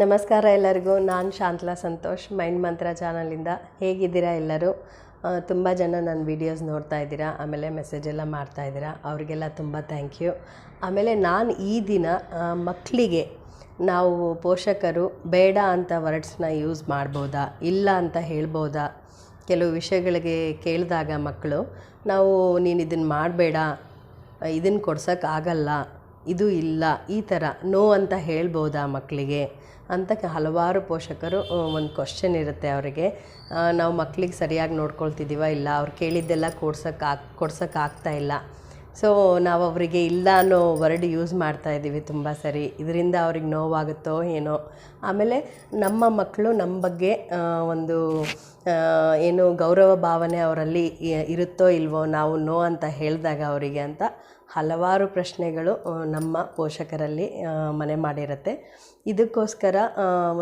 ನಮಸ್ಕಾರ ಎಲ್ಲರಿಗೂ. ನಾನು ಶಾಂತಲಾ ಸಂತೋಷ್, ಮೈಂಡ್ ಮಂತ್ರ ಚಾನಲಿಂದ ಹೇಗಿದ್ದೀರಾ ಎಲ್ಲರೂ? ತುಂಬ ಜನ ನನ್ನ ವೀಡಿಯೋಸ್ ನೋಡ್ತಾ ಇದ್ದೀರಾ, ಆಮೇಲೆ ಮೆಸೇಜ್ ಎಲ್ಲ ಮಾಡ್ತಾ ಇದ್ದೀರಾ, ಅವರಿಗೆಲ್ಲ ತುಂಬ ಥ್ಯಾಂಕ್ ಯು ಆಮೇಲೆ ನಾನು ಈ ದಿನ ಮಕ್ಕಳಿಗೆ ನಾವು ಪೋಷಕರು ಬೇಡ ಅಂತ ವರ್ಡ್ಸ್ನ ಯೂಸ್ ಮಾಡ್ಬೋದಾ, ಇಲ್ಲ ಅಂತ ಹೇಳ್ಬೋದಾ? ಕೆಲವು ವಿಷಯಗಳಿಗೆ ಕೇಳಿದಾಗ ಮಕ್ಕಳು, ನಾವು ನೀನು ಇದನ್ನು ಮಾಡಬೇಡ ಇದನ್ನು ಕೊಡ್ಸೋಕ್ಕಾಗಲ್ಲ ಇದು ಇಲ್ಲ, ಈ ಥರ ನೋ ಅಂತ ಹೇಳ್ಬೋದಾ ಮಕ್ಕಳಿಗೆ ಅಂತ ಹಲವಾರು ಪೋಷಕರು ಒಂದು ಕ್ವಶನ್ ಇರುತ್ತೆ ಅವರಿಗೆ. ನಾವು ಮಕ್ಳಿಗೆ ಸರಿಯಾಗಿ ನೋಡ್ಕೊಳ್ತಿದ್ದೀವ ಇಲ್ಲ? ಅವ್ರು ಕೇಳಿದ್ದೆಲ್ಲ ಕೊಡ್ಸೋಕ್ಕೆ ಕೊಡ್ಸೋಕ್ಕಾಗ್ತಾ ಇಲ್ಲ. ಸೊ ನಾವು ಅವರಿಗೆ ಇಲ್ಲ ಅನ್ನೋ ವರ್ಡ್ ಯೂಸ್ ಮಾಡ್ತಾ ಇದ್ದೀವಿ ತುಂಬ ಸರಿ. ಇದರಿಂದ ಅವ್ರಿಗೆ ನೋವಾಗುತ್ತೋ ಏನೋ. ಆಮೇಲೆ ನಮ್ಮ ಮಕ್ಕಳು ನಮ್ಮ ಬಗ್ಗೆ ಒಂದು ಏನು ಗೌರವ ಭಾವನೆ ಅವರಲ್ಲಿ ಇರುತ್ತೋ ಇಲ್ವೋ, ನಾವು ನೋ ಅಂತ ಹೇಳಿದಾಗ ಅವರಿಗೆ ಅಂತ ಹಲವಾರು ಪ್ರಶ್ನೆಗಳು ನಮ್ಮ ಪೋಷಕರಲ್ಲಿ ಮನೆ ಮಾಡಿರುತ್ತೆ. ಇದಕ್ಕೋಸ್ಕರ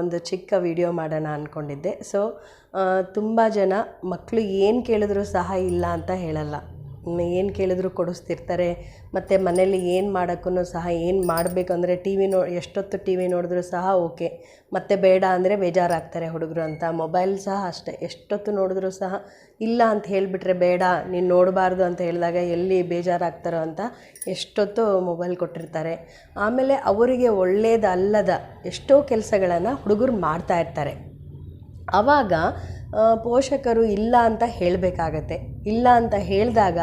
ಒಂದು ಚಿಕ್ಕ ವಿಡಿಯೋ ಮಾಡೋಣ ಅಂದ್ಕೊಂಡಿದ್ದೆ ಸೊ ತುಂಬ ಜನ ಮಕ್ಕಳು ಏನು ಕೇಳಿದ್ರು ಸಹ ಇಲ್ಲ ಅಂತ ಹೇಳಲ್ಲ. ಏನು ಕೇಳಿದ್ರು ಕೊಡಿಸ್ತಿರ್ತಾರೆ. ಮತ್ತು ಮನೇಲಿ ಏನು ಮಾಡೋಕ್ಕೂ ಸಹ ಏನು ಮಾಡಬೇಕು ಅಂದರೆ ಟಿ ವಿ ನೋ, ಎಷ್ಟೊತ್ತು ಟಿ ವಿ ನೋಡಿದ್ರೂ ಸಹ ಓಕೆ. ಮತ್ತೆ ಬೇಡ ಅಂದರೆ ಬೇಜಾರಾಗ್ತಾರೆ ಹುಡುಗರು ಅಂತ. ಮೊಬೈಲ್ ಸಹ ಅಷ್ಟೇ. ಎಷ್ಟೊತ್ತು ನೋಡಿದ್ರೂ ಸಹ ಇಲ್ಲ ಅಂತ ಹೇಳಿಬಿಟ್ರೆ ಬೇಡ, ನೀನು ನೋಡಬಾರ್ದು ಅಂತ ಹೇಳಿದಾಗ ಎಲ್ಲಿ ಬೇಜಾರಾಗ್ತಾರೋ ಅಂತ ಎಷ್ಟೊತ್ತು ಮೊಬೈಲ್ ಕೊಟ್ಟಿರ್ತಾರೆ. ಆಮೇಲೆ ಅವರಿಗೆ ಒಳ್ಳೆಯದಲ್ಲದ ಎಷ್ಟೋ ಕೆಲಸಗಳನ್ನು ಹುಡುಗರು ಮಾಡ್ತಾ ಇರ್ತಾರೆ. ಆವಾಗ ಪೋಷಕರು ಇಲ್ಲ ಅಂತ ಹೇಳಬೇಕಾಗತ್ತೆ. ಇಲ್ಲ ಅಂತ ಹೇಳಿದಾಗ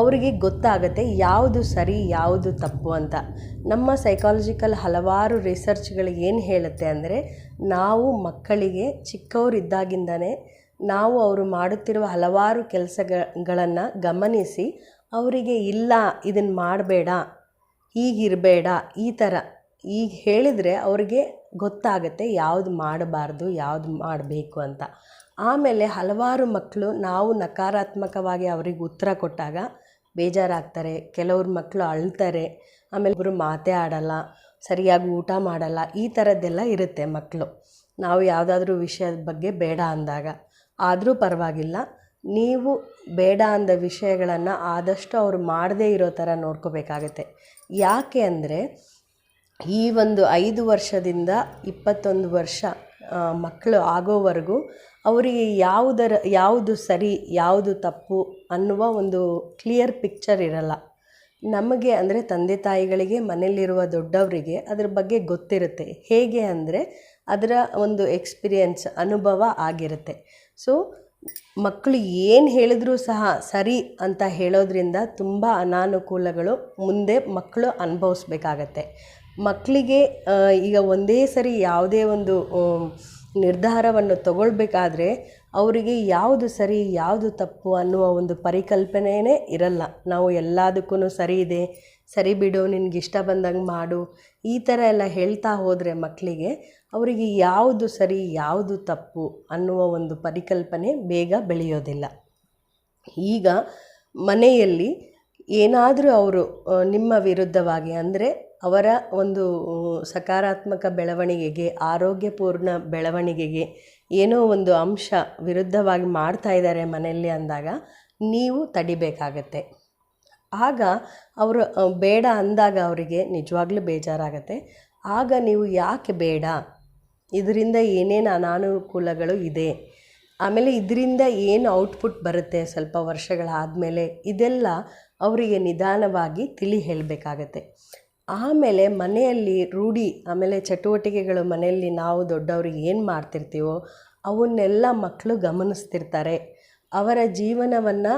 ಅವರಿಗೆ ಗೊತ್ತಾಗತ್ತೆ ಯಾವುದು ಸರಿ, ಯಾವುದು ತಪ್ಪು ಅಂತ. ನಮ್ಮ ಸೈಕಾಲಜಿಕಲ್ ಹಲವಾರು ರಿಸರ್ಚ್ಗಳು ಏನು ಹೇಳುತ್ತೆ ಅಂದರೆ, ನಾವು ಮಕ್ಕಳಿಗೆ ಚಿಕ್ಕವರಿದ್ದಾಗಿಂದನೇ ನಾವು ಅವರು ಮಾಡುತ್ತಿರುವ ಹಲವಾರು ಕೆಲಸಗಳನ್ನು ಗಮನಿಸಿ ಅವರಿಗೆ ಇಲ್ಲ ಇದನ್ನು ಮಾಡಬೇಡ, ಹೀಗಿರಬೇಡ, ಈ ಥರ ಈಗ ಹೇಳಿದರೆ ಅವರಿಗೆ ಗೊತ್ತಾಗುತ್ತೆ ಯಾವುದು ಮಾಡಬಾರ್ದು, ಯಾವುದು ಮಾಡಬೇಕು ಅಂತ. ಆಮೇಲೆ ಹಲವಾರು ಮಕ್ಕಳು ನಾವು ನಕಾರಾತ್ಮಕವಾಗಿ ಅವ್ರಿಗೆ ಉತ್ತರ ಕೊಟ್ಟಾಗ ಬೇಜಾರಾಗ್ತಾರೆ, ಕೆಲವ್ರ ಮಕ್ಕಳು ಅಳ್ತಾರೆ, ಆಮೇಲೆ ಒಬ್ಬರು ಮಾತೇ ಆಡಲ್ಲ, ಸರಿಯಾಗಿ ಊಟ ಮಾಡಲ್ಲ, ಈ ಥರದ್ದೆಲ್ಲ ಇರುತ್ತೆ ಮಕ್ಕಳು ನಾವು ಯಾವುದಾದ್ರೂ ವಿಷಯದ ಬಗ್ಗೆ ಬೇಡ ಅಂದಾಗ. ಆದರೂ ಪರವಾಗಿಲ್ಲ. ನೀವು ಬೇಡ ಅಂದ ವಿಷಯಗಳನ್ನು ಆದಷ್ಟು ಅವರು ಮಾಡದೇ ಇರೋ ಥರ ನೋಡ್ಕೋಬೇಕಾಗತ್ತೆ. ಯಾಕೆ ಅಂದರೆ, ಈ ಒಂದು ಐದು ವರ್ಷದಿಂದ ಇಪ್ಪತ್ತೊಂದು ವರ್ಷ ಮಕ್ಕಳು ಆಗೋವರೆಗೂ ಅವರಿಗೆ ಯಾವುದರ, ಯಾವುದು ಸರಿ, ಯಾವುದು ತಪ್ಪು ಅನ್ನುವ ಒಂದು ಕ್ಲಿಯರ್ ಪಿಕ್ಚರ್ ಇರಲ್ಲ. ನಮಗೆ ಅಂದರೆ ತಂದೆ ತಾಯಿಗಳಿಗೆ, ಮನೆಯಲ್ಲಿರುವ ದೊಡ್ಡವರಿಗೆ ಅದ್ರ ಬಗ್ಗೆ ಗೊತ್ತಿರುತ್ತೆ. ಹೇಗೆ ಅಂದರೆ, ಅದರ ಒಂದು ಎಕ್ಸ್ಪೀರಿಯನ್ಸ್ ಅನುಭವ ಆಗಿರುತ್ತೆ. ಸೊ ಮಕ್ಕಳು ಏನು ಹೇಳಿದ್ರೂ ಸಹ ಸರಿ ಅಂತ ಹೇಳೋದ್ರಿಂದ ತುಂಬ ಅನಾನುಕೂಲಗಳು ಮುಂದೆ ಮಕ್ಕಳು ಅನುಭವಿಸ್ಬೇಕಾಗತ್ತೆ. ಮಕ್ಕಳಿಗೆ ಈಗ ಒಂದೇ ಸರಿ ಯಾವುದೇ ಒಂದು ನಿರ್ಧಾರವನ್ನು ತಗೊಳ್ಬೇಕಾದ್ರೆ ಅವರಿಗೆ ಯಾವುದು ಸರಿ, ಯಾವುದು ತಪ್ಪು ಅನ್ನುವ ಒಂದು ಪರಿಕಲ್ಪನೆಯೇ ಇರಲ್ಲ. ನಾವು ಎಲ್ಲದಕ್ಕೂ ಸರಿ ಇದೆ, ಸರಿ ಬಿಡು ನಿನಗಿಷ್ಟ ಬಂದಂಗೆ ಮಾಡು, ಈ ಥರ ಎಲ್ಲ ಹೇಳ್ತಾ ಹೋದರೆ ಮಕ್ಕಳಿಗೆ ಅವರಿಗೆ ಯಾವುದು ಸರಿ, ಯಾವುದು ತಪ್ಪು ಅನ್ನುವ ಒಂದು ಪರಿಕಲ್ಪನೆ ಬೇಗ ಬೆಳೆಯೋದಿಲ್ಲ. ಈಗ ಮನೆಯಲ್ಲಿ ಏನಾದರೂ ಅವರು ನಿಮ್ಮ ವಿರುದ್ಧವಾಗಿ ಅಂದರೆ ಅವರ ಒಂದು ಸಕಾರಾತ್ಮಕ ಬೆಳವಣಿಗೆಗೆ, ಆರೋಗ್ಯಪೂರ್ಣ ಬೆಳವಣಿಗೆಗೆ ಏನೋ ಒಂದು ಅಂಶ ವಿರುದ್ಧವಾಗಿ ಮಾಡ್ತಾ ಇದ್ದಾರೆ ಮನೆಯಲ್ಲಿ ಅಂದಾಗ ನೀವು ತಡಿಬೇಕಾಗತ್ತೆ. ಆಗ ಅವರು ಬೇಡ ಅಂದಾಗ ಅವರಿಗೆ ನಿಜವಾಗ್ಲೂ ಬೇಜಾರಾಗತ್ತೆ. ಆಗ ನೀವು ಯಾಕೆ ಬೇಡ? ಇದರಿಂದ ಏನೇನು ಅನಾನುಕೂಲಗಳು ಇದೆ? ಆಮೇಲೆ ಇದರಿಂದ ಏನು ಔಟ್ಪುಟ್ ಬರುತ್ತೆ ಸ್ವಲ್ಪ ವರ್ಷಗಳಾದಮೇಲೆ? ಇದೆಲ್ಲ ಅವರಿಗೆ ನಿಧಾನವಾಗಿ ತಿಳಿ ಹೇಳಬೇಕಾಗತ್ತೆ. ಆಮೇಲೆ ಮನೆಯಲ್ಲಿ ರೂಢಿ, ಆಮೇಲೆ ಚಟುವಟಿಕೆಗಳು ಮನೆಯಲ್ಲಿ ನಾವು ದೊಡ್ಡವ್ರಿಗೆ ಏನು ಮಾಡ್ತಿರ್ತೀವೋ, ಅವನ್ನೆಲ್ಲ ಮಕ್ಕಳು ಗಮನಿಸ್ತಿರ್ತಾರೆ. ಅವರ ಜೀವನವನ್ನು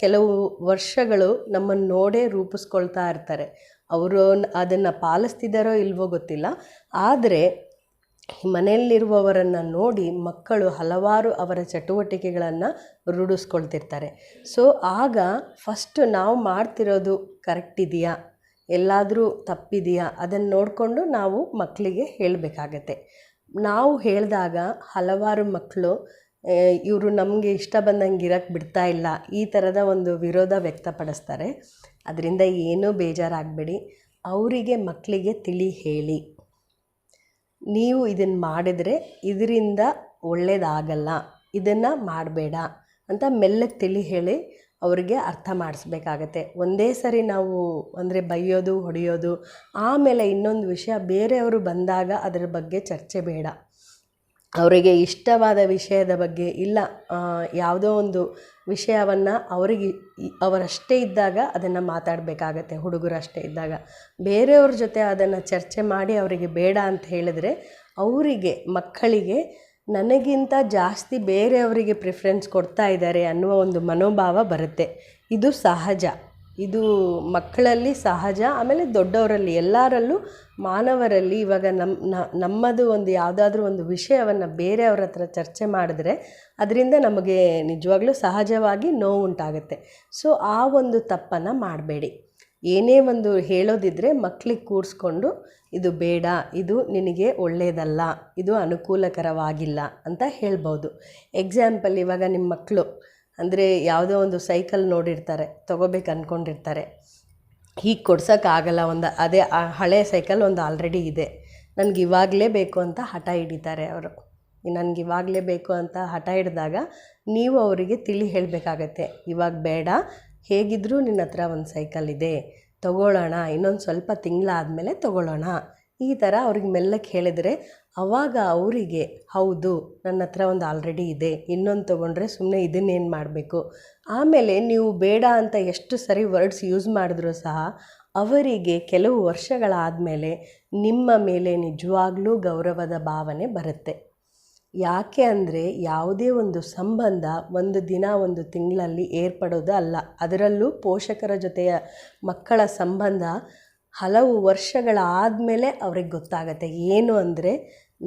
ಕೆಲವು ವರ್ಷಗಳು ನಮ್ಮನ್ನು ನೋಡೇ ರೂಪಿಸ್ಕೊಳ್ತಾ ಇರ್ತಾರೆ. ಅವರು ಅದನ್ನು ಪಾಲಿಸ್ತಿದ್ದಾರೋ ಇಲ್ವೋ ಗೊತ್ತಿಲ್ಲ. ಆದರೆ ಮನೆಯಲ್ಲಿರುವವರನ್ನು ನೋಡಿ ಮಕ್ಕಳು ಹಲವಾರು ಅವರ ಚಟುವಟಿಕೆಗಳನ್ನು ರೂಢಿಸ್ಕೊಳ್ತಿರ್ತಾರೆ. ಸೊ ಆಗ ಫಸ್ಟ್ ನಾವು ಮಾಡ್ತಿರೋದು ಕರೆಕ್ಟ್ ಇದೆಯಾ? ಎಲ್ಲಾದರೂ ತಪ್ಪಿದೆಯಾ? ಅದನ್ನು ನೋಡಿಕೊಂಡು ನಾವು ಮಕ್ಕಳಿಗೆ ಹೇಳಬೇಕಾಗತ್ತೆ. ನಾವು ಹೇಳಿದಾಗ ಹಲವಾರು ಮಕ್ಕಳು ಇವರು ನಮಗೆ ಇಷ್ಟ ಬಂದಂಗೆ ಇರಕ್ಕೆ ಬಿಡ್ತಾ ಇಲ್ಲ. ಈ ಥರದ ಒಂದು ವಿರೋಧ ವ್ಯಕ್ತಪಡಿಸ್ತಾರೆ. ಅದರಿಂದ ಏನೂ ಬೇಜಾರಾಗಬೇಡಿ. ಅವರಿಗೆ ಮಕ್ಕಳಿಗೆ ತಿಳಿ ಹೇಳಿ. ನೀವು ಇದನ್ನು ಮಾಡಿದರೆ ಇದರಿಂದ ಒಳ್ಳೆಯದಾಗಲ್ಲ ಇದನ್ನು ಮಾಡಬೇಡ ಅಂತ ಮೆಲ್ಲಗೆ ತಿಳಿ ಹೇಳಿ ಅವರಿಗೆ ಅರ್ಥ ಮಾಡಿಸ್ಬೇಕಾಗತ್ತೆ. ಒಂದೇ ಸರಿ ನಾವು ಅಂದರೆ ಬೈಯೋದು, ಹೊಡೆಯೋದು, ಆಮೇಲೆ ಇನ್ನೊಂದು ವಿಷಯ ಬೇರೆಯವರು ಬಂದಾಗ ಅದರ ಬಗ್ಗೆ ಚರ್ಚೆ ಬೇಡ. ಅವರಿಗೆ ಇಷ್ಟವಾದ ವಿಷಯದ ಬಗ್ಗೆ ಇಲ್ಲ. ಯಾವುದೋ ಒಂದು ವಿಷಯವನ್ನು ಅವರಿಗೆ ಅವರಷ್ಟೇ ಇದ್ದಾಗ ಅದನ್ನು ಮಾತಾಡಬೇಕಾಗತ್ತೆ, ಹುಡುಗರಷ್ಟೇ ಇದ್ದಾಗ. ಬೇರೆಯವ್ರ ಜೊತೆ ಅದನ್ನು ಚರ್ಚೆ ಮಾಡಿ ಅವರಿಗೆ ಬೇಡ ಅಂತ ಹೇಳಿದ್ರೆ ಅವರಿಗೆ, ಮಕ್ಕಳಿಗೆ ನನಗಿಂತ ಜಾಸ್ತಿ ಬೇರೆಯವರಿಗೆ ಪ್ರಿಫರೆನ್ಸ್ ಕೊಡ್ತಾ ಇದ್ದಾರೆ ಅನ್ನುವ ಒಂದು ಮನೋಭಾವ ಬರುತ್ತೆ. ಇದು ಸಹಜ. ಇದು ಮಕ್ಕಳಲ್ಲಿ ಸಹಜ, ಆಮೇಲೆ ದೊಡ್ಡವರಲ್ಲಿ, ಎಲ್ಲರಲ್ಲೂ ಮಾನವರಲ್ಲಿ ಇವಾಗ ನಮ್ಮ ನಮ್ಮದು ಒಂದು ಯಾವುದಾದ್ರೂ ಒಂದು ವಿಷಯವನ್ನು ಬೇರೆಯವ್ರ ಹತ್ರ ಚರ್ಚೆ ಮಾಡಿದ್ರೆ ಅದರಿಂದ ನಮಗೆ ನಿಜವಾಗ್ಲೂ ಸಹಜವಾಗಿ ನೋವುಂಟಾಗುತ್ತೆ ಸೊ, ಆ ಒಂದು ತಪ್ಪನ್ನು ಮಾಡಬೇಡಿ. ಏನೇ ಒಂದು ಹೇಳೋದಿದ್ರೆ ಮಕ್ಕಳಿಗೆ ಕೂರಿಸ್ಕೊಂಡು, ಇದು ಬೇಡ, ಇದು ನಿನಗೆ ಒಳ್ಳೆಯದಲ್ಲ ಇದು ಅನುಕೂಲಕರವಾಗಿಲ್ಲ ಅಂತ ಹೇಳ್ಬೋದು. ಎಕ್ಸಾಂಪಲ್ ಇವಾಗ ನಿಮ್ಮ ಮಕ್ಕಳು ಅಂದರೆ ಯಾವುದೋ ಒಂದು ಸೈಕಲ್ ನೋಡಿರ್ತಾರೆ, ತೊಗೋಬೇಕು ಅಂದ್ಕೊಂಡಿರ್ತಾರೆ ಹೀಗೆ ಕೊಡ್ಸೋಕ್ಕಾಗಲ್ಲ ಒಂದು, ಅದೇ ಆ ಹಳೆ ಸೈಕಲ್ ಒಂದು ಆಲ್ರೆಡಿ ಇದೆ. ನನಗೆ ಇವಾಗಲೇ ಬೇಕು ಅಂತ ಹಠ ಹಿಡಿತಾರೆ ಅವರು. ನನಗೆ ಇವಾಗಲೇ ಬೇಕು ಅಂತ ಹಠ ಹಿಡಿದಾಗ ನೀವು ಅವರಿಗೆ ತಿಳಿ ಹೇಳಬೇಕಾಗತ್ತೆ, ಇವಾಗ ಬೇಡ ಹೇಗಿದ್ದರೂ ನಿನ್ನ ಹತ್ರ ಒಂದು ಸೈಕಲ್ ಇದೆ, ತಗೊಳ್ಳೋಣ, ಇನ್ನೊಂದು ಸ್ವಲ್ಪ ತಿಂಗಳಾದಮೇಲೆ ತಗೊಳ್ಳೋಣ. ಈ ಥರ ಅವ್ರಿಗೆ ಮೆಲ್ಲಕ್ಕೆ ಹೇಳಿದರೆ, ಅವಾಗ ಅವರಿಗೆ, ಹೌದು, ನನ್ನ ಹತ್ರ ಒಂದು ಆಲ್ರೆಡಿ ಇದೆ, ಇನ್ನೊಂದು ತೊಗೊಂಡ್ರೆ ಸುಮ್ಮನೆ ಇದನ್ನೇನು ಮಾಡಬೇಕು? ಆಮೇಲೆ ನೀವು ಬೇಡ ಅಂತ ಎಷ್ಟು ಸರಿ ವರ್ಡ್ಸ್ ಯೂಸ್ ಮಾಡಿದ್ರೂ ಸಹ, ಅವರಿಗೆ ಕೆಲವು ವರ್ಷಗಳಾದಮೇಲೆ ನಿಮ್ಮ ಮೇಲೆ ನಿಜವಾಗ್ಲೂ ಗೌರವದ ಭಾವನೆ ಬರುತ್ತೆ. ಯಾಕೆ ಅಂದರೆ, ಯಾವುದೇ ಒಂದು ಸಂಬಂಧ ಒಂದು ದಿನ, ಒಂದು ತಿಂಗಳಲ್ಲಿ ಏರ್ಪಡೋದು ಅಲ್ಲ. ಅದರಲ್ಲೂ ಪೋಷಕರ ಜೊತೆಯ ಮಕ್ಕಳ ಸಂಬಂಧ ಹಲವು ವರ್ಷಗಳಾದಮೇಲೆ ಅವ್ರಿಗೆ ಗೊತ್ತಾಗತ್ತೆ. ಏನು ಅಂದರೆ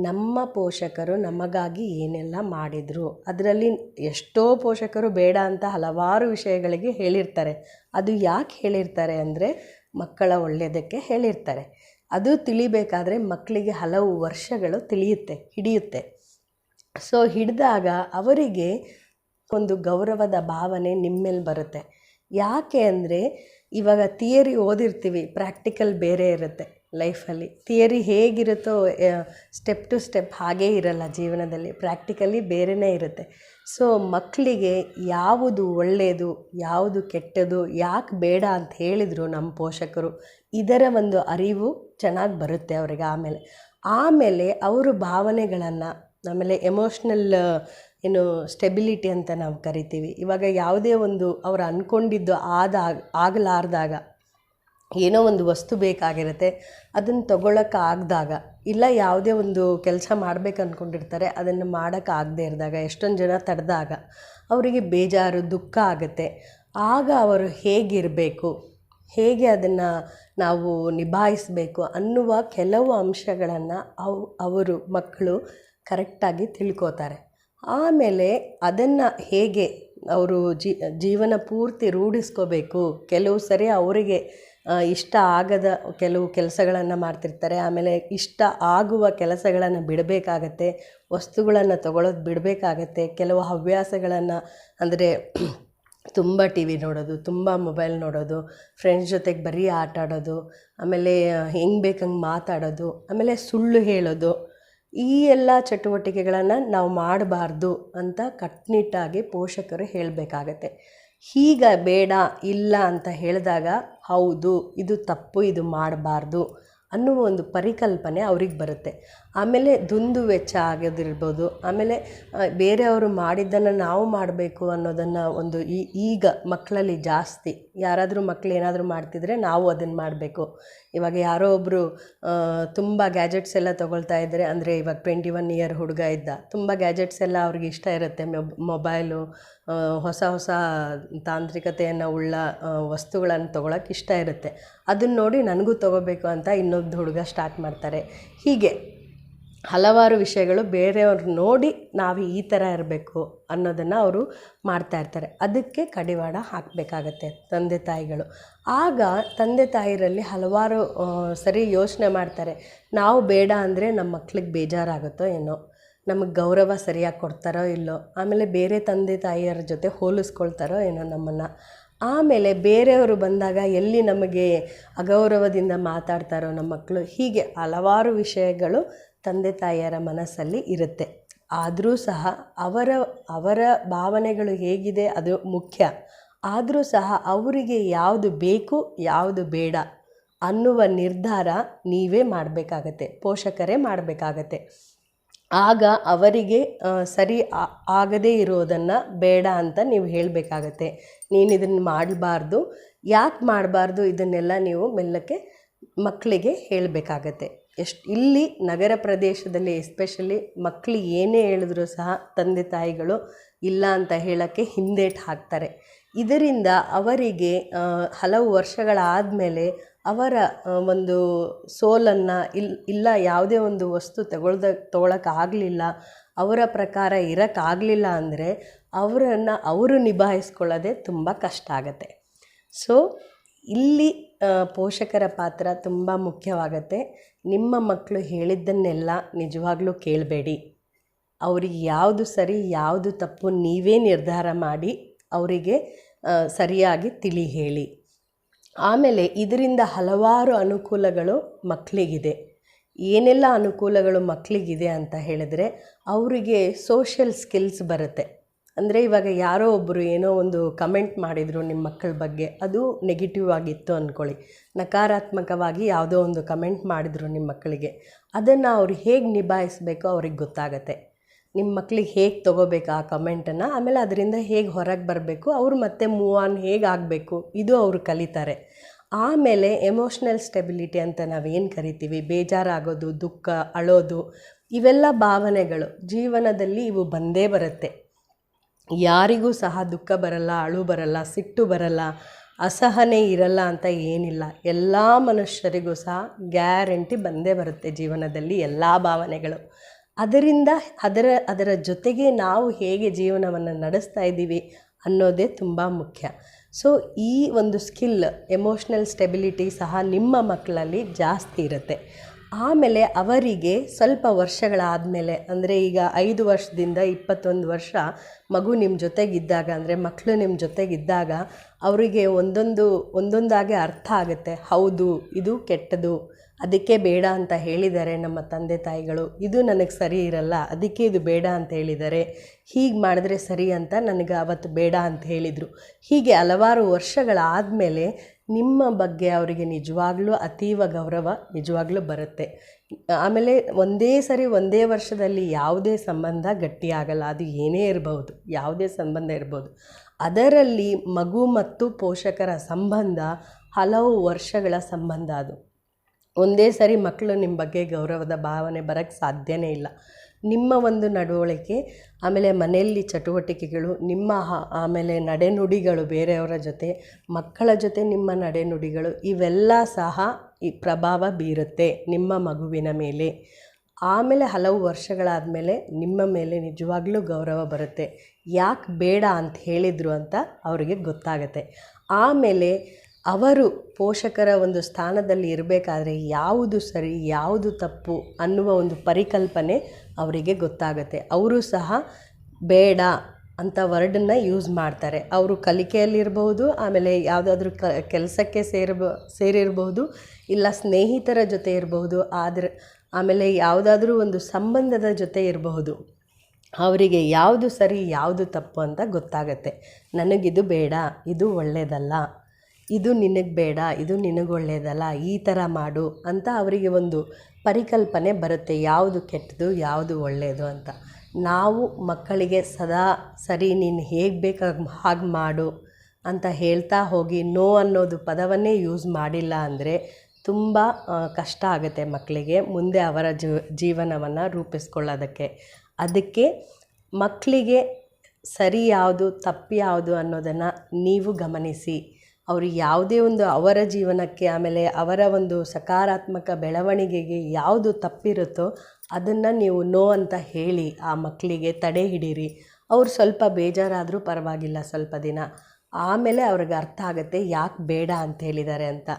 ನಮ್ಮ ಪೋಷಕರು ನಮಗಾಗಿ ಏನೆಲ್ಲ ಮಾಡಿದರು. ಅದರಲ್ಲಿ ಎಷ್ಟೋ ಪೋಷಕರು ಬೇಡ ಅಂತ ಹಲವಾರು ವಿಷಯಗಳಿಗೆ ಹೇಳಿರ್ತಾರೆ. ಅದು ಯಾಕೆ ಹೇಳಿರ್ತಾರೆ ಅಂದರೆ ಮಕ್ಕಳ ಒಳ್ಳೆಯದಕ್ಕೆ ಹೇಳಿರ್ತಾರೆ. ಅದು ತಿಳಿಬೇಕಾದ್ರೆ ಮಕ್ಕಳಿಗೆ ಹಲವು ವರ್ಷಗಳು ತಿಳಿಯುತ್ತೆ, ಹಿಡಿಯುತ್ತೆ. ಸೊ ಹಿಡಿದಾಗ ಅವರಿಗೆ ಒಂದು ಗೌರವದ ಭಾವನೆ ನಿಮ್ಮೇಲೆ ಬರುತ್ತೆ. ಯಾಕೆ ಅಂದರೆ ಇವಾಗ ಥಿಯರಿ ಓದಿರ್ತೀವಿ ಪ್ರಾಕ್ಟಿಕಲ್ ಬೇರೆ ಇರುತ್ತೆ ಲೈಫಲ್ಲಿ ಥಿಯರಿ ಹೇಗಿರುತ್ತೋ ಸ್ಟೆಪ್ ಟು ಸ್ಟೆಪ್ ಹಾಗೇ ಇರಲ್ಲ ಜೀವನದಲ್ಲಿ ಪ್ರಾಕ್ಟಿಕಲಿ ಬೇರೆಯೇ ಇರುತ್ತೆ. ಸೊ ಮಕ್ಕಳಿಗೆ ಯಾವುದು ಒಳ್ಳೆಯದು ಯಾವುದು ಕೆಟ್ಟದು, ಯಾಕೆ ಬೇಡ ಅಂತ ಹೇಳಿದರು ನಮ್ಮ ಪೋಷಕರು, ಇದರ ಒಂದು ಅರಿವು ಚೆನ್ನಾಗಿ ಬರುತ್ತೆ ಅವ್ರಿಗೆ ಆಮೇಲೆ. ಆಮೇಲೆ ಅವರು ಭಾವನೆಗಳನ್ನು, ಆಮೇಲೆ ಎಮೋಷ್ನಲ್ ಏನು ಸ್ಟೆಬಿಲಿಟಿ ಅಂತ ನಾವು ಕರಿತೀವಿ. ಇವಾಗ ಯಾವುದೇ ಒಂದು ಅವ್ರು ಅಂದ್ಕೊಂಡಿದ್ದು ಆದಾಗ ಆಗಲಾರ್ದಾಗ ಏನೋ ಒಂದು ವಸ್ತು ಬೇಕಾಗಿರುತ್ತೆ ಅದನ್ನು ತೊಗೊಳಕ್ಕೆ ಆಗದಾಗ, ಇಲ್ಲ ಯಾವುದೇ ಒಂದು ಕೆಲಸ ಮಾಡ್ಬೇಕು ಅಂದ್ಕೊಂಡಿರ್ತಾರೆ ಅದನ್ನು ಮಾಡೋಕ್ಕಾಗದೇ ಇರಿದಾಗ, ಎಷ್ಟೊಂದು ಜನ ತಡೆದಾಗ ಅವರಿಗೆ ಬೇಜಾರು, ದುಃಖ ಆಗುತ್ತೆ. ಆಗ ಅವರು ಹೇಗಿರಬೇಕು, ಹೇಗೆ ಅದನ್ನು ನಾವು ನಿಭಾಯಿಸಬೇಕು ಅನ್ನುವ ಕೆಲವು ಅಂಶಗಳನ್ನು ಅವು, ಅವರು ಮಕ್ಕಳು ಕರೆಕ್ಟಾಗಿ ತಿಳ್ಕೋತಾರೆ. ಆಮೇಲೆ ಅದನ್ನು ಹೇಗೆ ಅವರು ಜೀವನ ಪೂರ್ತಿ ರೂಢಿಸ್ಕೋಬೇಕು? ಕೆಲವು ಸರಿ ಅವರಿಗೆ ಇಷ್ಟ ಆಗದ ಕೆಲವು ಕೆಲಸಗಳನ್ನು ಮಾಡ್ತಿರ್ತಾರೆ. ಆಮೇಲೆ ಇಷ್ಟ ಆಗುವ ಕೆಲಸಗಳನ್ನು ಬಿಡಬೇಕಾಗತ್ತೆ, ವಸ್ತುಗಳನ್ನು ತಗೊಳ್ಳೋದು ಬಿಡಬೇಕಾಗತ್ತೆ, ಕೆಲವು ಹವ್ಯಾಸಗಳನ್ನು, ಅಂದರೆ ತುಂಬ ಟಿ ವಿ ನೋಡೋದು, ತುಂಬ ಮೊಬೈಲ್ ನೋಡೋದು, ಫ್ರೆಂಡ್ಸ್ ಜೊತೆಗೆ ಬರೀ ಆಟ ಆಡೋದು ಆಮೇಲೆ ಹೆಂಗೆ ಬೇಕಂಗೆ ಮಾತಾಡೋದು, ಆಮೇಲೆ ಸುಳ್ಳು ಹೇಳೋದು ಈ ಎಲ್ಲ ಚಟುವಟಿಕೆಗಳನ್ನು ನಾವು ಮಾಡಬಾರ್ದು ಅಂತ ಕಟ್ಟುನಿಟ್ಟಾಗಿ ಪೋಷಕರು ಹೇಳಬೇಕಾಗತ್ತೆ. ಹೀಗೆ ಬೇಡ, ಇಲ್ಲ ಅಂತ ಹೇಳಿದಾಗ, ಹೌದು, ಇದು ತಪ್ಪು, ಇದು ಮಾಡಬಾರ್ದು ಅನ್ನುವ ಒಂದು ಪರಿಕಲ್ಪನೆ ಅವ್ರಿಗೆ ಬರುತ್ತೆ. ಆಮೇಲೆ ದುಂದು ವೆಚ್ಚ ಆಗೋದಿರ್ಬೋದು ಆಮೇಲೆ ಬೇರೆಯವರು ಮಾಡಿದ್ದನ್ನು ನಾವು ಮಾಡಬೇಕು ಅನ್ನೋದನ್ನು ಒಂದು ಈ, ಈಗ ಮಕ್ಕಳಲ್ಲಿ ಜಾಸ್ತಿ, ಯಾರಾದರೂ ಮಕ್ಕಳು ಏನಾದರೂ ಮಾಡ್ತಿದ್ರೆ ನಾವು ಅದನ್ನು ಮಾಡಬೇಕು. ಇವಾಗ ಯಾರೋ ಒಬ್ಬರು ತುಂಬ ಗ್ಯಾಜೆಟ್ಸ್ ಎಲ್ಲ ತೊಗೊಳ್ತಾ ಇದ್ದರೆ, ಅಂದರೆ ಇವಾಗ ಟ್ವೆಂಟಿ ಒನ್ ಇಯರ್ ಹುಡುಗ ಇದ್ದ, ತುಂಬ ಗ್ಯಾಜೆಟ್ಸ್ ಎಲ್ಲ ಅವ್ರಿಗೆ ಇಷ್ಟ ಇರುತ್ತೆ, ಮೊಬ್, ಮೊಬೈಲು ಹೊಸ ಹೊಸ ತಾಂತ್ರಿಕತೆಯನ್ನು ಉಳ್ಳ ವಸ್ತುಗಳನ್ನು ತೊಗೊಳಕ್ಕೆ ಇಷ್ಟ ಇರುತ್ತೆ. ಅದನ್ನು ನೋಡಿ ನನಗೂ ತೊಗೋಬೇಕು ಅಂತ ಇನ್ನೊಂದು ಹುಡುಗ ಸ್ಟಾರ್ಟ್ ಮಾಡ್ತಾರೆ. ಹೀಗೆ. ಹಲವಾರು ವಿಷಯಗಳು ಬೇರೆಯವ್ರು ನೋಡಿ ನಾವು ಈ ಥರ ಇರಬೇಕು ಅನ್ನೋದನ್ನು ಅವರು ಮಾಡ್ತಾ ಇರ್ತಾರೆ. ಅದಕ್ಕೆ ಕಡಿವಾಣ ಹಾಕಬೇಕಾಗತ್ತೆ ತಂದೆ ತಾಯಿಗಳು. ಆಗ ತಂದೆ ತಾಯಿರಲ್ಲಿ ಹಲವಾರು ಸರಿ ಯೋಚನೆ ಮಾಡ್ತಾರೆ. ನಾವು ಬೇಡ ಅಂದರೆ ನಮ್ಮ ಮಕ್ಳಿಗೆ ಬೇಜಾರಾಗುತ್ತೋ ಏನೋ. ನಮಗೆ ಗೌರವ ಸರಿಯಾಗಿ ಕೊಡ್ತಾರೋ ಇಲ್ಲೋ. ಆಮೇಲೆ ಬೇರೆ ತಂದೆ ತಾಯಿಯರ ಜೊತೆ ಹೋಲಿಸ್ಕೊಳ್ತಾರೋ ಏನೋ ನಮ್ಮನ್ನು. ಆಮೇಲೆ ಬೇರೆಯವರು ಬಂದಾಗ ಎಲ್ಲಿ ನಮಗೆ ಅಗೌರವದಿಂದ ಮಾತಾಡ್ತಾರೋ ನಮ್ಮ ಮಕ್ಕಳು ಹೀಗೆ ಹಲವಾರು ವಿಷಯಗಳು ತಂದೆ ತಾಯಿಯರ ಮನಸ್ಸಲ್ಲಿ ಇರುತ್ತೆ. ಆದರೂ ಸಹ ಅವರ ಅವರ ಭಾವನೆಗಳು ಹೇಗಿದೆ ಅದು ಮುಖ್ಯ. ಆದರೂ ಸಹ ಅವರಿಗೆ ಯಾವುದು ಬೇಕು, ಯಾವುದು ಬೇಡ ಅನ್ನುವ ನಿರ್ಧಾರ ನೀವೇ ಮಾಡಬೇಕಾಗತ್ತೆ, ಪೋಷಕರೇ ಮಾಡಬೇಕಾಗತ್ತೆ. ಆಗ ಅವರಿಗೆ ಸರಿ ಆಗದೇ ಇರೋದನ್ನು ಬೇಡ ಅಂತ ನೀವು ಹೇಳಬೇಕಾಗತ್ತೆ. ನೀನು ಇದನ್ನು ಮಾಡಬಾರ್ದು, ಯಾಕೆ ಮಾಡಬಾರ್ದು ಇದನ್ನೆಲ್ಲ ನೀವು ಮೆಲ್ಲಕ್ಕೆ ಮಕ್ಕಳಿಗೆ ಹೇಳಬೇಕಾಗತ್ತೆ. ಎಷ್ಟು ಇಲ್ಲಿ ನಗರ ಪ್ರದೇಶದಲ್ಲಿ ಎಸ್ಪೆಷಲಿ ಮಕ್ಕಳು ಏನೇ ಹೇಳಿದ್ರು ಸಹ ತಂದೆ ತಾಯಿಗಳು ಇಲ್ಲ ಅಂತ ಹೇಳೋಕ್ಕೆ ಹಿಂದೇಟು ಹಾಕ್ತಾರೆ. ಇದರಿಂದ ಅವರಿಗೆ ಹಲವು ವರ್ಷಗಳಾದ ಮೇಲೆ ಅವರ ಒಂದು ಸೋಲನ್ನು ಇಲ್ಲ ಇಲ್ಲ ಯಾವುದೇ ಒಂದು ವಸ್ತು ತಗೊಳ್ದ ತೊಗೊಳಕ್ಕಾಗಲಿಲ್ಲ ಅವರ ಪ್ರಕಾರ ಇರೋಕ್ಕಾಗಲಿಲ್ಲ ಅಂದರೆ ಅವರನ್ನು ಅವರು ನಿಭಾಯಿಸ್ಕೊಳ್ಳೋದೆ ತುಂಬ ಕಷ್ಟ ಆಗತ್ತೆ. ಸೊ ಇಲ್ಲಿ ಪೋಷಕರ ಪಾತ್ರ ತುಂಬ ಮುಖ್ಯವಾಗತ್ತೆ. ನಿಮ್ಮ ಮಕ್ಕಳು ಹೇಳಿದ್ದನ್ನೆಲ್ಲ ನಿಜವಾಗ್ಲೂ ಕೇಳಬೇಡಿ. ಅವ್ರಿಗೆ ಯಾವುದು ಸರಿ, ಯಾವುದು ತಪ್ಪು ನೀವೇ ನಿರ್ಧಾರ ಮಾಡಿ ಅವರಿಗೆ ಸರಿಯಾಗಿ ತಿಳಿ ಹೇಳಿ. ಆಮೇಲೆ ಇದರಿಂದ ಹಲವಾರು ಅನುಕೂಲಗಳು ಮಕ್ಕಳಿಗಿದೆ ಏನೆಲ್ಲ ಅನುಕೂಲಗಳು ಮಕ್ಕಳಿಗಿದೆ ಅಂತ ಹೇಳಿದ್ರೆ, ಅವರಿಗೆ ಸೋಷಿಯಲ್ ಸ್ಕಿಲ್ಸ್ ಬರುತ್ತೆ. ಅಂದರೆ ಇವಾಗ ಯಾರೋ ಒಬ್ಬರು ಏನೋ ಒಂದು ಕಮೆಂಟ್ ಮಾಡಿದರು ನಿಮ್ಮ ಮಕ್ಕಳ ಬಗ್ಗೆ, ಅದು ನೆಗೆಟಿವ್ ಆಗಿತ್ತು ಅಂದ್ಕೊಳ್ಳಿ ನಕಾರಾತ್ಮಕವಾಗಿ ಯಾವುದೋ ಒಂದು ಕಮೆಂಟ್ ಮಾಡಿದರು ನಿಮ್ಮ ಮಕ್ಕಳಿಗೆ. ಅದನ್ನು ಅವ್ರು ಹೇಗೆ ನಿಭಾಯಿಸಬೇಕು ಅವ್ರಿಗೆ ಗೊತ್ತಾಗತ್ತೆ. ನಿಮ್ಮ ಮಕ್ಳಿಗೆ ಹೇಗೆ ತೊಗೋಬೇಕು ಆ ಕಮೆಂಟನ್ನು ಆಮೇಲೆ ಅದರಿಂದ ಹೇಗೆ ಹೊರಗೆ ಬರಬೇಕು, ಅವರು ಮತ್ತೆ ಮೂವ್ ಆನ್ ಹೇಗೆ ಆಗಬೇಕು, ಇದು ಅವರು ಕಲಿತಾರೆ. ಆಮೇಲೆ ಎಮೋಷ್ನಲ್ ಸ್ಟೆಬಿಲಿಟಿ ಅಂತ ನಾವೇನು ಕರಿತೀವಿ? ಬೇಜಾರಾಗೋದು, ದುಃಖ, ಅಳೋದು, ಇವೆಲ್ಲ ಭಾವನೆಗಳು ಜೀವನದಲ್ಲಿ ಇವು ಬಂದೇ ಬರುತ್ತೆ. ಯಾರಿಗೂ ಸಹ ದುಃಖ ಬರಲ್ಲ, ಅಳು ಬರಲ್ಲ, ಸಿಟ್ಟು ಬರಲ್ಲ, ಅಸಹನೆ ಇರಲ್ಲ ಅಂತ ಏನಿಲ್ಲ. ಎಲ್ಲ ಮನುಷ್ಯರಿಗೂ ಸಹ ಗ್ಯಾರಂಟಿ ಬಂದೇ ಬರುತ್ತೆ ಜೀವನದಲ್ಲಿ ಎಲ್ಲ ಭಾವನೆಗಳು. ಅದರಿಂದ ಅದರ ಅದರ ಜೊತೆಗೆ ನಾವು ಹೇಗೆ ಜೀವನವನ್ನು ನಡೆಸ್ತಾ ಇದ್ದೀವಿ ಅನ್ನೋದೇ ತುಂಬ ಮುಖ್ಯ. ಸೊ ಈ ಒಂದು ಸ್ಕಿಲ್ ಎಮೋಷ್ನಲ್ ಸ್ಟೆಬಿಲಿಟಿ ಸಹ ನಿಮ್ಮ ಮಕ್ಕಳಲ್ಲಿ ಜಾಸ್ತಿ ಇರುತ್ತೆ. ಆಮೇಲೆ ಅವರಿಗೆ ಸ್ವಲ್ಪ ವರ್ಷಗಳಾದಮೇಲೆ, ಅಂದರೆ ಈಗ ಐದು ವರ್ಷದಿಂದ ಇಪ್ಪತ್ತೊಂದು ವರ್ಷ ಮಗು ನಿಮ್ಮ ಜೊತೆಗಿದ್ದಾಗ, ಅಂದರೆ ಮಕ್ಕಳು ನಿಮ್ಮ ಜೊತೆಗಿದ್ದಾಗ ಅವರಿಗೆ ಒಂದೊಂದು, ಒಂದೊಂದಾಗಿ ಅರ್ಥ ಆಗುತ್ತೆ. ಹೌದು, ಇದು ಕೆಟ್ಟದು, ಅದಕ್ಕೆ ಬೇಡ ಅಂತ ಹೇಳಿದ್ದಾರೆ ನಮ್ಮ ತಂದೆ ತಾಯಿಗಳು, ಇದು ನನಗೆ ಸರಿ ಇರಲ್ಲ, ಅದಕ್ಕೆ ಇದು ಬೇಡ ಅಂತ ಹೇಳಿದ್ದಾರೆ ಹೀಗೆ ಮಾಡಿದ್ರೆ ಸರಿ ಅಂತ ನನಗೆ ಅವತ್ತು ಬೇಡ ಅಂತ ಹೇಳಿದರು. ಹೀಗೆ ಹಲವಾರು ವರ್ಷಗಳಾದಮೇಲೆ ನಿಮ್ಮ ಬಗ್ಗೆ ಅವರಿಗೆ ನಿಜವಾಗ್ಲೂ ಅತೀವ ಗೌರವ ನಿಜವಾಗ್ಲೂ ಬರುತ್ತೆ. ಆಮೇಲೆ ಒಂದೇ ಸರಿ ಒಂದೇ ವರ್ಷದಲ್ಲಿ ಯಾವುದೇ ಸಂಬಂಧ ಗಟ್ಟಿಯಾಗಲ್ಲ, ಅದು ಏನೇ ಇರಬಹುದು ಯಾವುದೇ ಸಂಬಂಧ ಇರ್ಬೋದು. ಅದರಲ್ಲಿ ಮಗು ಮತ್ತು ಪೋಷಕರ ಸಂಬಂಧ ಹಲವು ವರ್ಷಗಳ ಸಂಬಂಧ ಅದು. ಒಂದೇ ಸರಿ ಮಕ್ಕಳು ನಿಮ್ಮ ಬಗ್ಗೆ ಗೌರವದ ಭಾವನೆ ಬರೋಕ್ಕೆ ಸಾಧ್ಯನೇ ಇಲ್ಲ. ನಿಮ್ಮ ಒಂದು ನಡವಳಿಕೆ, ಆಮೇಲೆ ಮನೆಯಲ್ಲಿ ಚಟುವಟಿಕೆಗಳು, ನಿಮ್ಮ ಆಮೇಲೆ ನಡೆನುಡಿಗಳು ಬೇರೆಯವರ ಜೊತೆ, ಮಕ್ಕಳ ಜೊತೆ ನಿಮ್ಮ ನಡೆನುಡಿಗಳು, ಇವೆಲ್ಲ ಸಹ ಈ ಪ್ರಭಾವ ಬೀರುತ್ತೆ ನಿಮ್ಮ ಮಗುವಿನ ಮೇಲೆ. ಆಮೇಲೆ ಹಲವು ವರ್ಷಗಳಾದ ಮೇಲೆ ನಿಮ್ಮ ಮೇಲೆ ನಿಜವಾಗ್ಲೂ ಗೌರವ ಬರುತ್ತೆ. ಯಾಕೆ ಬೇಡ ಅಂತ ಹೇಳಿದರು ಅಂತ ಅವರಿಗೆ ಗೊತ್ತಾಗತ್ತೆ. ಆಮೇಲೆ ಅವರು ಪೋಷಕರ ಒಂದು ಸ್ಥಾನದಲ್ಲಿ ಇರಬೇಕಾದ್ರೆ ಯಾವುದು ಸರಿ, ಯಾವುದು ತಪ್ಪು ಅನ್ನುವ ಒಂದು ಪರಿಕಲ್ಪನೆ ಅವರಿಗೆ ಗೊತ್ತಾಗುತ್ತೆ. ಅವರು ಸಹ ಬೇಡ ಅಂತ ವರ್ಡನ್ನು ಯೂಸ್ ಮಾಡ್ತಾರೆ. ಅವರು ಕಲಿಕೆಯಲ್ಲಿರ್ಬೋದು ಆಮೇಲೆ ಯಾವುದಾದ್ರೂ ಕ, ಕೆಲಸಕ್ಕೆ ಸೇರ್ಬ ಸೇರಿರ್ಬೋದು ಇಲ್ಲ ಸ್ನೇಹಿತರ ಜೊತೆ ಇರಬಹುದು, ಆದರೆ ಆಮೇಲೆ ಯಾವುದಾದ್ರೂ ಒಂದು ಸಂಬಂಧದ ಜೊತೆ ಇರಬಹುದು. ಅವರಿಗೆ ಯಾವುದು ಸರಿ, ಯಾವುದು ತಪ್ಪು ಅಂತ ಗೊತ್ತಾಗತ್ತೆ. ನನಗಿದು ಬೇಡ, ಇದು ಒಳ್ಳೆಯದಲ್ಲ ಇದು ನಿನಗೆ ಬೇಡ, ಇದು ನಿನಗೆ ಒಳ್ಳೆಯದಲ್ಲ ಈ ಥರ ಮಾಡು ಅಂತ ಅವರಿಗೆ ಒಂದು ಪರಿಕಲ್ಪನೆ ಬರುತ್ತೆ, ಯಾವುದು ಕೆಟ್ಟದು, ಯಾವುದು ಒಳ್ಳೆಯದು ಅಂತ. ನಾವು ಮಕ್ಕಳಿಗೆ ಸದಾ ಸರಿ, ನೀನು ಹೇಗೆ ಬೇಕಾಗ ಹಾಗೆ ಮಾಡು ಅಂತ ಹೇಳ್ತಾ ಹೋಗಿ ನೋ ಅನ್ನೋದು ಪದವನ್ನೇ ಯೂಸ್ ಮಾಡಿಲ್ಲ ಅಂದರೆ ತುಂಬ ಕಷ್ಟ ಆಗುತ್ತೆ ಮಕ್ಕಳಿಗೆ ಮುಂದೆ ಅವರ ಜೀವ ಜೀವನವನ್ನು ರೂಪಿಸ್ಕೊಳ್ಳೋದಕ್ಕೆ. ಅದಕ್ಕೆ ಮಕ್ಕಳಿಗೆ ಸರಿ ಯಾವುದು, ತಪ್ಪು ಯಾವುದು ಅನ್ನೋದನ್ನು ನೀವು ಗಮನಿಸಿ. ಅವರು ಯಾವುದೇ ಒಂದು ಅವರ ಜೀವನಕ್ಕೆ, ಆಮೇಲೆ ಅವರ ಒಂದು ಸಕಾರಾತ್ಮಕ ಬೆಳವಣಿಗೆಗೆ ಯಾವುದು ತಪ್ಪಿರುತ್ತೋ ಅದನ್ನು ನೀವು ನೋ ಅಂತ ಹೇಳಿ ಆ ಮಕ್ಕಳಿಗೆ ತಡೆ ಹಿಡೀರಿ. ಅವ್ರು ಸ್ವಲ್ಪ ಬೇಜಾರಾದರೂ ಪರವಾಗಿಲ್ಲ ಸ್ವಲ್ಪ ದಿನ. ಆಮೇಲೆ ಅವ್ರಿಗೆ ಅರ್ಥ ಆಗುತ್ತೆ ಯಾಕೆ ಬೇಡ ಅಂತ ಹೇಳಿದ್ದಾರೆ ಅಂತ.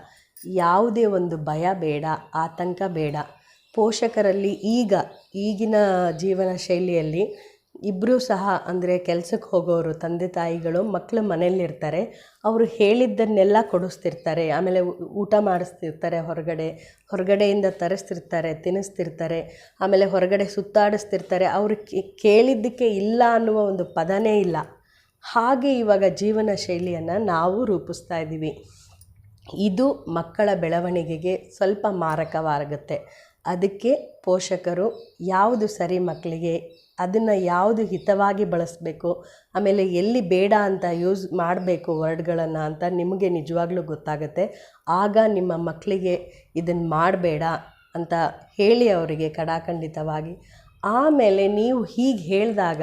ಯಾವುದೇ ಒಂದು ಭಯ ಬೇಡ, ಆತಂಕ ಬೇಡ. ಪೋಷಕರಲ್ಲಿ ಈಗ ಈಗಿನ ಜೀವನ ಶೈಲಿಯಲ್ಲಿ ಇಬ್ಬರೂ ಸಹ ಅಂದರೆ ಕೆಲಸಕ್ಕೆ ಹೋಗೋರು, ತಂದೆ ತಾಯಿಗಳು ಮಕ್ಕಳು ಮನೆಯಲ್ಲಿರ್ತಾರೆ. ಅವರು ಹೇಳಿದ್ದನ್ನೆಲ್ಲ ಕೊಡಿಸ್ತಿರ್ತಾರೆ. ಆಮೇಲೆ ಊಟ ಮಾಡಿಸ್ತಿರ್ತಾರೆ ಹೊರಗಡೆ. ಹೊರಗಡೆಯಿಂದ ತರಿಸ್ತಿರ್ತಾರೆ, ತಿನ್ನಿಸ್ತಿರ್ತಾರೆ. ಆಮೇಲೆ ಹೊರಗಡೆ ಸುತ್ತಾಡಿಸ್ತಿರ್ತಾರೆ. ಅವರು ಕೇಳಿದ್ದಕ್ಕೆ ಇಲ್ಲ ಅನ್ನುವ ಒಂದು ಪದನೇ ಇಲ್ಲ. ಹಾಗೆ ಇವಾಗ ಜೀವನ ಶೈಲಿಯನ್ನು ನಾವು ರೂಪಿಸ್ತಾ ಇದ್ದೀವಿ ಇದು ಮಕ್ಕಳ ಬೆಳವಣಿಗೆಗೆ ಸ್ವಲ್ಪ ಮಾರಕವಾಗುತ್ತೆ. ಅದಕ್ಕೆ ಪೋಷಕರು ಯಾವುದು ಸರಿ ಮಕ್ಕಳಿಗೆ ಅದನ್ನು ಯಾವುದು ಹಿತವಾಗಿ ಬಳಸಬೇಕು? ಆಮೇಲೆ ಎಲ್ಲಿ ಬೇಡ ಅಂತ ಯೂಸ್ ಮಾಡಬೇಕು ವರ್ಡ್ಗಳನ್ನು ಅಂತ ನಿಮಗೆ ನಿಜವಾಗ್ಲೂ ಗೊತ್ತಾಗುತ್ತೆ. ಆಗ ನಿಮ್ಮ ಮಕ್ಕಳಿಗೆ ಇದನ್ನು ಮಾಡಬೇಡ ಅಂತ ಹೇಳಿ ಅವರಿಗೆ ಕಡಾಖಂಡಿತವಾಗಿ ಆಮೇಲೆ ನೀವು ಹೀಗೆ ಹೇಳಿದಾಗ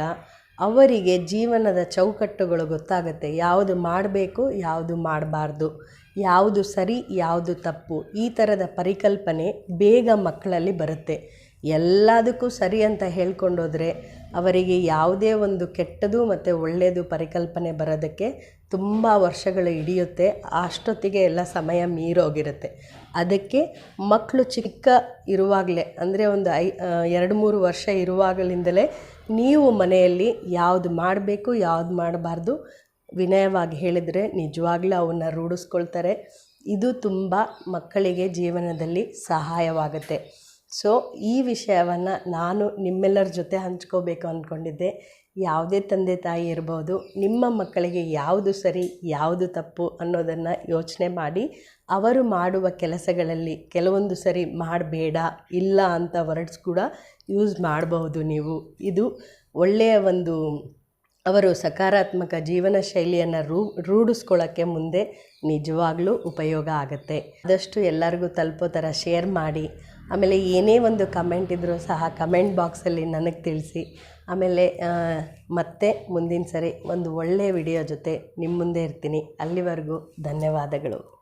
ಅವರಿಗೆ ಜೀವನದ ಚೌಕಟ್ಟುಗಳು ಗೊತ್ತಾಗುತ್ತೆ. ಯಾವುದು ಮಾಡಬೇಕು, ಯಾವುದು ಮಾಡಬಾರ್ದು. ಯಾವುದು ಸರಿ, ಯಾವುದು ತಪ್ಪು. ಈ ಥರದ ಪರಿಕಲ್ಪನೆ ಬೇಗ ಮಕ್ಕಳಲ್ಲಿ ಬರುತ್ತೆ. ಎಲ್ಲದಕ್ಕೂ ಸರಿ ಅಂತ ಹೇಳ್ಕೊಂಡೋದ್ರೆ ಅವರಿಗೆ ಯಾವುದೇ ಒಂದು ಕೆಟ್ಟದು ಮತ್ತು ಒಳ್ಳೆಯದು ಪರಿಕಲ್ಪನೆ ಬರೋದಕ್ಕೆ ತುಂಬ ವರ್ಷಗಳು ಹಿಡಿಯುತ್ತೆ. ಅಷ್ಟೊತ್ತಿಗೆ ಎಲ್ಲ ಸಮಯ ಮೀರೋಗಿರುತ್ತೆ. ಅದಕ್ಕೆ ಮಕ್ಕಳು ಚಿಕ್ಕ ಇರುವಾಗಲೇ, ಅಂದರೆ ಒಂದು ಐ ಎರಡು ಮೂರು ವರ್ಷ ಇರುವಾಗಲಿಂದಲೇ ನೀವು ಮನೆಯಲ್ಲಿ ಯಾವುದು ಮಾಡಬೇಕು, ಯಾವುದು ಮಾಡಬಾರ್ದು ವಿನಯವಾಗಿ ಹೇಳಿದರೆ ನಿಜವಾಗ್ಲೂ ಅವನ್ನ ರೂಢಿಸ್ಕೊಳ್ತಾರೆ. ಇದು ತುಂಬ ಮಕ್ಕಳಿಗೆ ಜೀವನದಲ್ಲಿ ಸಹಾಯವಾಗುತ್ತೆ. ಸೊ ಈ ವಿಷಯವನ್ನು ನಾನು ನಿಮ್ಮೆಲ್ಲರ ಜೊತೆ ಹಂಚ್ಕೋಬೇಕು ಅಂದ್ಕೊಂಡಿದ್ದೆ ಯಾವುದೇ ತಂದೆ ತಾಯಿ ಇರ್ಬೋದು, ನಿಮ್ಮ ಮಕ್ಕಳಿಗೆ ಯಾವುದು ಸರಿ, ಯಾವುದು ತಪ್ಪು ಅನ್ನೋದನ್ನು ಯೋಚನೆ ಮಾಡಿ, ಅವರು ಮಾಡುವ ಕೆಲಸಗಳಲ್ಲಿ ಕೆಲವೊಂದು ಸರಿ ಮಾಡಬೇಡ, ಇಲ್ಲ ಅಂತ ವರ್ಡ್ಸ್ ಕೂಡ ಯೂಸ್ ಮಾಡಬಹುದು ನೀವು. ಇದು ಒಳ್ಳೆಯ ಒಂದು, ಅವರು ಸಕಾರಾತ್ಮಕ ಜೀವನ ಶೈಲಿಯನ್ನು ರೂ ರೂಢಿಸ್ಕೊಳ್ಳೋಕ್ಕೆ ಮುಂದೆ ನಿಜವಾಗ್ಲೂ ಉಪಯೋಗ ಆಗುತ್ತೆ. ಆದಷ್ಟು ಎಲ್ಲರಿಗೂ ತಲುಪೋ ಥರ ಶೇರ್ ಮಾಡಿ ಆಮೇಲೆ ಏನೇ ಒಂದು ಕಮೆಂಟ್ ಇದ್ದರೂ ಸಹ ಕಮೆಂಟ್ ಬಾಕ್ಸಲ್ಲಿ ನನಗೆ ತಿಳಿಸಿ. ಆಮೇಲೆ ಮತ್ತೆ ಮುಂದಿನ ಸರಿ ಒಂದು ಒಳ್ಳೆಯ ವಿಡಿಯೋ ಜೊತೆ ನಿಮ್ಮ ಮುಂದೆ ಇರ್ತೀನಿ. ಅಲ್ಲಿವರೆಗೂ ಧನ್ಯವಾದಗಳು.